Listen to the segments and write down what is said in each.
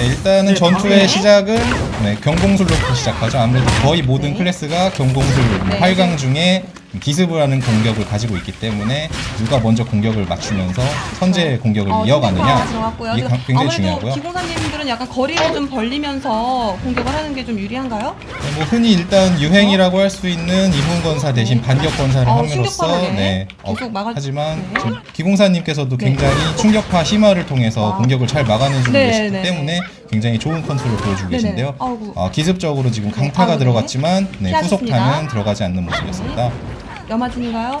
네, 일단은 네, 전투의 시작은 네, 경공술로부터 시작하죠. 아무래도 거의 모든 네. 클래스가 경공술 네. 8강 중에 기습을 하는 공격을 가지고 있기 때문에 누가 먼저 공격을 맞추면서 선제 공격을 어, 이어가느냐 들어갔고요. 이게 가- 굉장히 아무래도 중요하고요. 기공사님들은 약간 거리를 좀 벌리면서 공격을 하는 게 좀 유리한가요? 네, 뭐 흔히 일단 유행이라고 할 수 있는 이문건사 대신 반격 건사를 어, 함으로써 네, 어, 계속 막아- 하지만 네. 지금 기공사님께서도 네. 굉장히 충격파 심화를 통해서 아. 공격을 잘 막아내주고 네, 계시기 네. 때문에 굉장히 좋은 컨트롤을 보여주고. 계신데요. 아이고. 어, 기습적으로 지금 강타가 아이고, 네. 들어갔지만 네, 피하셨습니다. 후속타는 들어가지 않는 모습이었습니다. 염화진인가요?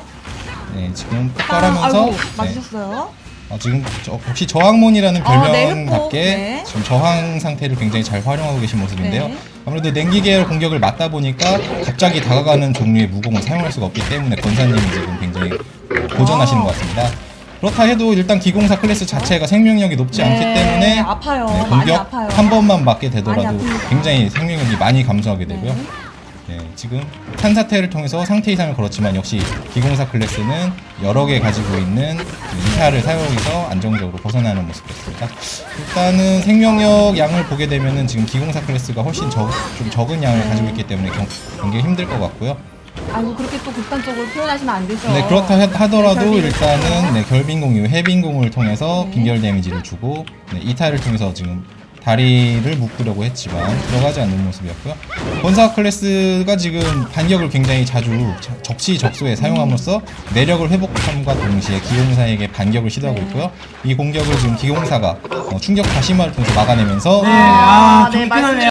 네, 지금 빵! 폭발하면서 아이고 네, 맞으셨어요? 어, 지금 저, 혹시 저항몬이라는 어, 네, 별명답게 흑복, 네. 지금 저항 상태를 굉장히 잘 활용하고 계신 모습인데요. 네. 아무래도 냉기 계열 공격을 맞다 보니까 갑자기 다가가는 종류의 무공을 사용할 수가 없기 때문에 권사님이 지금 굉장히 고전하시는 아. 것 같습니다. 그렇다 해도 일단 기공사 클래스 자체가 생명력이 높지 않기 네, 때문에 아파요. 네, 많이 공격 아파요. 한 번만 맞게 되더라도 아픕니다. 굉장히 생명력이 많이 감소하게 되고요. 네. 네, 지금 탄사태를 통해서 상태 이상을 걸었지만 역시 기공사 클래스는 여러 개 가지고 있는 이타를 사용해서 안정적으로 벗어나는 모습이었습니다. 일단은 생명력 양을 보게 되면은 지금 기공사 클래스가 훨씬 적, 좀 적은 양을 가지고 있기 때문에 경, 경기가 힘들 것 같고요. 아이고 그렇게 또 극단적으로 표현하시면 안 되죠. 네, 그렇다 하- 하더라도 네, 일단은 네, 결빙공 이후 해빙공을 통해서 네. 빈결 데미지를 주고 네, 이타를 통해서 지금 다리를 묶으려고 했지만 들어가지 않는 모습이었고요. 권사 클래스가 지금 반격을 굉장히 자주 자- 적시적소에 사용함으로써 내력을 회복함과 동시에 기공사에게 반격을 시도하고 네. 있고요. 이 공격을 지금 기공사가 어, 충격 다시마를 통해서 막아내면서 네, 아, 네, 좋긴 하네요.